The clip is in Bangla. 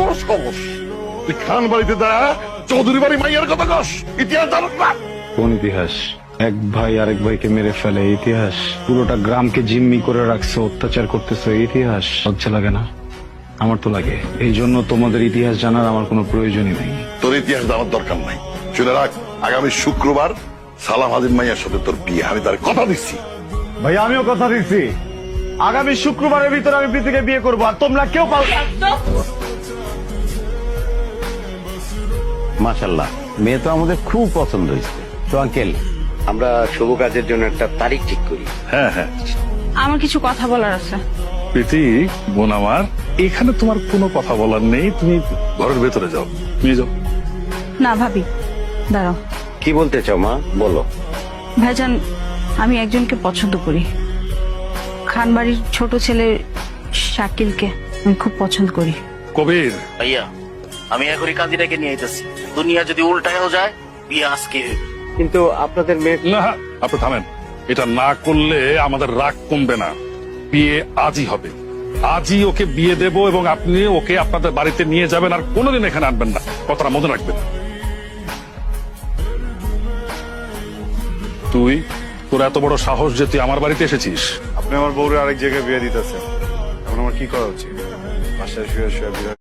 বড় তুই খান বাড়িতে দাঁড়া চৌধুরী বাড়ি মাইয়ার কথা কস ইতিহাস জানো না? কোন ইতিহাস? এক ভাই আরেক ভাইকে মেরে ফেলে ইতিহাস? পুরোটা গ্রামকে জিম্মি করে রাখছে অত্যাচার করতেছে ইতিহাস? লজ্জা লাগে না? আমার তো লাগে। এই জন্য তোমাদের ইতিহাস জানার আমার কোনো প্রয়োজনই নেই। তোর ইতিহাস জানার দরকার নাই। শুনে রাখ আগামী শুক্রবার সালাম হাজির মাইয়ার সাথে তোর বিয়ে। আমি তার কথা দিচ্ছি। ভাই আমিও কথা দিচ্ছি। আগামী শুক্রবারের ভিতরে আমি প্রীতিকে বিয়ে করব আর তোমরা কেউ পাল মাশাল্লাহ মেয়ে তো আমাদের খুব পছন্দ হয়েছে। তো আঙ্কেল আমরা শুভ কাজের জন্য একটা তারিখ ঠিক করি। হ্যাঁ হ্যাঁ। আমার কিছু কথা বলার আছে। প্রীতি বোন আমার এখানে তোমার কোনো কথা বলার নেই। তুমি ঘরের ভেতরে যাও। নিয়ে যাও। না ভাবি দাঁড়াও। কি বলতে চাও মা? বলো। ভাইজান আমি একজনকে পছন্দ করি। খানবাড়ির ছোট ছেলে শাকিলকে আমি খুব পছন্দ করি। কবির। ভাইয়া আমি এখনই কান্দিটাকে নিয়ে আইতেছি। দুনিয়া যদি উল্টায়ও যায় বিয়ে আজকে কিন্তু আপনাদের মেয়ে না আপনি থামেন। এটা না করলে আমাদের রাগ কমবে না। বিয়ে আজই হবে। আজই ওকে বিয়ে দেব এবং আপনি ওকে আপনাদের বাড়িতে নিয়ে যাবেন আর কোনোদিন এখানে আনবেন না। কথাটা মনে রাখবেন। তুই তোর এত বড় সাহস যে তুই আমার বাড়িতে এসেছিস। আপনি আমার বউরে আরেক জায়গায় বিয়ে দিতেছেন। এখন আমার কি করা উচিত? বাসায় শুয়ে শুয়ে বিয়ে